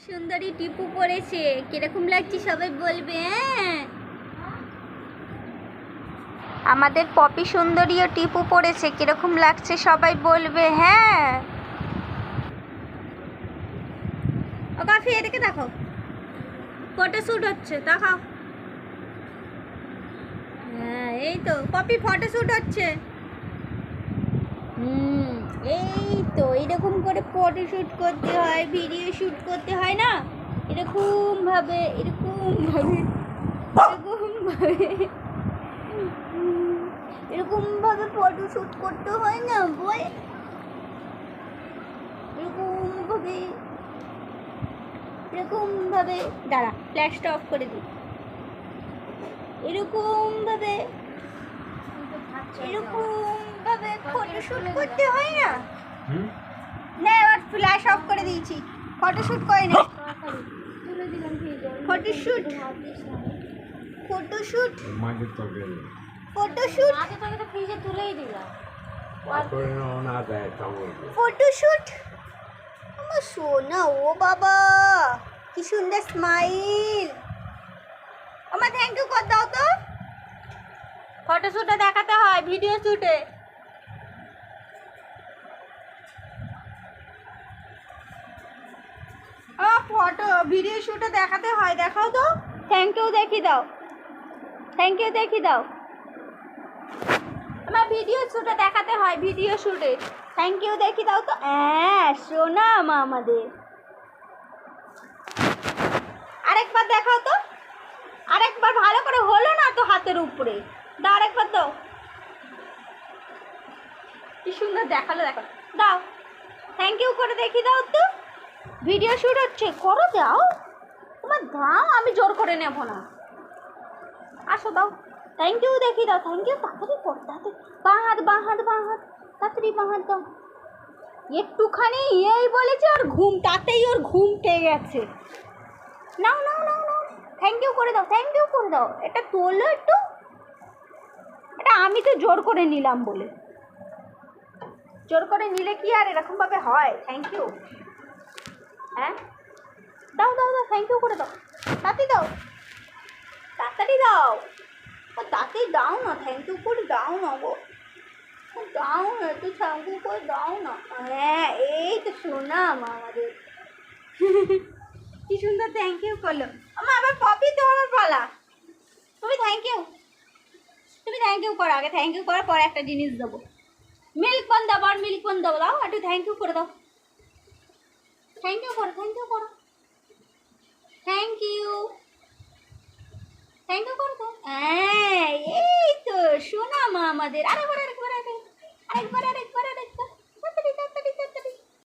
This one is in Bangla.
সুন্দরী টিপু পড়েছে কীরকম লাগছে সবাই বলবে হ্যাঁ? আমাদের পপি সুন্দরী ও টিপু পড়েছে কীরকম লাগছে সবাই বলবে হ্যাঁ? ও কাফি, এদিকে দেখো। ফটো শ্যুট হচ্ছে, দেখাও। হ্যাঁ এই তো, পপি ফটো শ্যুট হচ্ছে। হুম, এই তো এরকম করে ফটো শ্যুট করতে হয় ভিডিও শ্যুট করতে হয় না? এরকম ভাবে এরকম ভাবে এরকম ভাবে এরকম ভাবে ফটো শ্যুট করতে হয় না বল? এরকম ভাবে এরকম ভাবে, দাঁড়া ফ্ল্যাশটা অফ করে দিই। এরকম ভাবে, এরকম ভাবে ফটো শ্যুট করতে হয় না? না এবার ফ্ল্যাশ অফ করে দিয়েছি। ফটোশুট করে নে। ফটোশুট ফটোশুট ফটোশুট আগে তোকে তো ফ্রিজে তুলেই দিলাম। ফটোশুট আমার সোনা ও বাবা! কি সুন্দর স্মাইল আমার থ্যাংক ইউ কর দাও তো। ফটোশুটে দেখাতে হয় ভিডিও শুটে ফটো ভিডিও শুটে দেখাতে হয় দেখাও তো। থ্যাংক ইউ দেখি দাও। থ্যাংক ইউ দেখি দাও। আমার ভিডিও শুটে দেখাতে হয় ভিডিও শুটে থ্যাংক ইউ দেখি দাও তো। হ্যাঁ সোনা মা আমাদের। আরেকবার দেখাও তো। আরেকবার ভালো করে হলো না তো হাতের উপরে। দাও আরেকবার দাও। কি সুন্দর দেখাল দেখো। দাও। থ্যাংক ইউ করে দেখি দাও তো। ভিডিও শুট হচ্ছে, করো দাও তোমার দাও আমি জোর করে নেব না। আসো দাও। থ্যাংক ইউ দেখি দাও। থ্যাংক ইউ তাড়াতাড়ি কর, তাড়াতাড়ি। বাঁ হাত বাঁ হাত বাঁ হাত তাড়াতাড়ি বাঁ হাত দাও। একটুখানি এই বলেছে, ওর ঘুম, তাতেই ওর ঘুম পেয়ে গেছে। নাও নাও নাও নাও। থ্যাংক ইউ করে দাও থ্যাংক ইউ করে দাও। এটা তোলো একটু। এটা আমি তো জোর করে নিলাম বলে। জোর করে নিলে কি আর এরকমভাবে হয়? থ্যাংক ইউ হ্যাঁ? দাও দাও দাও থ্যাংক ইউ করে দাও। তাড়াতাড়ি দাও। তাড়াতাড়ি দাও। তাড়াতাড়ি দাও না থ্যাংক ইউ করে দাও না গো। দাও না, একটু থ্যাংক ইউ করে দাও না। হ্যাঁ এই তো শোনাম আমাদের। কি সুন্দর থ্যাংক ইউ করল। আমার আবার পপি তোমার পালা। তুমি থ্যাংক ইউ তুমি থ্যাংক ইউ করো, আগে থ্যাংক ইউ করার পরে একটা জিনিস দেবো। মিল্ক পান দেবো আর মিল্ক পান দেবো দাও, একটু থ্যাংক ইউ করে দাও। থ্যাংক ইউ করো থ্যাংক ইউ করো থ্যাংক ইউ থ্যাংক ইউ করো এই তো শোনা মা আমাদের। আরেকবার আরেকবার আরেকবার। আরেকবার আরেকবার